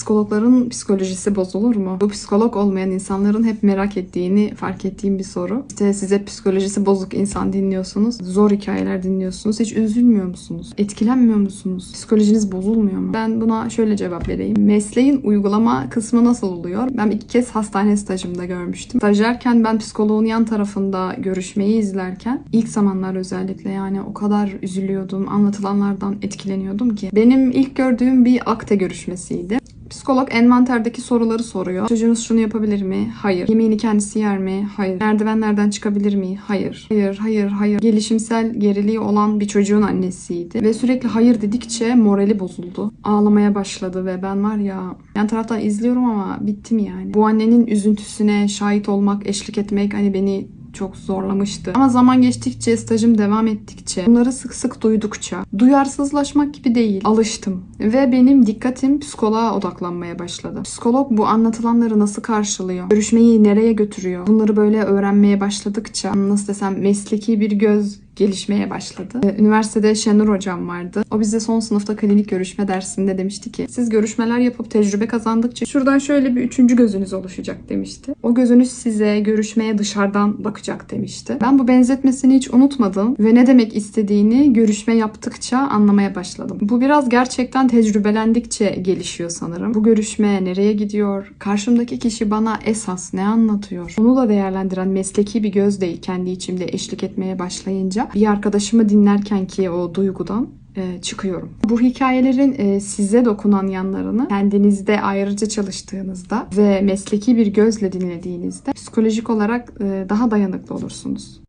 Psikologların psikolojisi bozulur mu? Bu psikolog olmayan insanların hep merak ettiğini fark ettiğim bir soru. İşte size psikolojisi bozuk insan dinliyorsunuz. Zor hikayeler dinliyorsunuz. Hiç üzülmüyor musunuz? Etkilenmiyor musunuz? Psikolojiniz bozulmuyor mu? Ben buna şöyle cevap vereyim. Mesleğin uygulama kısmı nasıl oluyor? Ben iki kez hastane stajımda görmüştüm. Stajyerken ben psikoloğun yan tarafında görüşmeyi izlerken ilk zamanlar özellikle yani o kadar üzülüyordum. Anlatılanlardan etkileniyordum ki. Benim ilk gördüğüm bir akte görüşmesiydi. Psikolog envanterdeki soruları soruyor. Çocuğunuz şunu yapabilir mi? Hayır. Yemeğini kendisi yer mi? Hayır. Merdivenlerden çıkabilir mi? Hayır. Hayır, hayır, hayır. Gelişimsel geriliği olan bir çocuğun annesiydi. Ve sürekli hayır dedikçe morali bozuldu. Ağlamaya başladı ve ben var ya yan taraftan izliyorum ama bittim yani. Bu annenin üzüntüsüne şahit olmak, eşlik etmek hani beni çok zorlamıştı. Ama zaman geçtikçe, stajım devam ettikçe, bunları sık sık duydukça, duyarsızlaşmak gibi değil, alıştım. Ve benim dikkatim psikoloğa odaklanmaya başladı. Psikolog bu anlatılanları nasıl karşılıyor? Görüşmeyi nereye götürüyor? Bunları böyle öğrenmeye başladıkça, nasıl desem mesleki bir göz gelişmeye başladı. Ee, Üniversitede Şenur hocam vardı. O bize son sınıfta klinik görüşme dersinde demişti ki siz görüşmeler yapıp tecrübe kazandıkça şuradan şöyle bir üçüncü gözünüz oluşacak demişti. O gözünüz size görüşmeye dışarıdan bakacak demişti. Ben bu benzetmesini hiç unutmadım ve ne demek istediğini görüşme yaptıkça anlamaya başladım. Bu biraz gerçekten tecrübelendikçe gelişiyor sanırım. Bu görüşme nereye gidiyor? Karşımdaki kişi bana esas ne anlatıyor? Onu da değerlendiren mesleki bir göz değil kendi içimde eşlik etmeye başlayınca bir arkadaşımı dinlerken ki o duygudan e, çıkıyorum. Bu hikayelerin e, size dokunan yanlarını kendinizde ayrıca çalıştığınızda ve mesleki bir gözle dinlediğinizde psikolojik olarak e, daha dayanıklı olursunuz.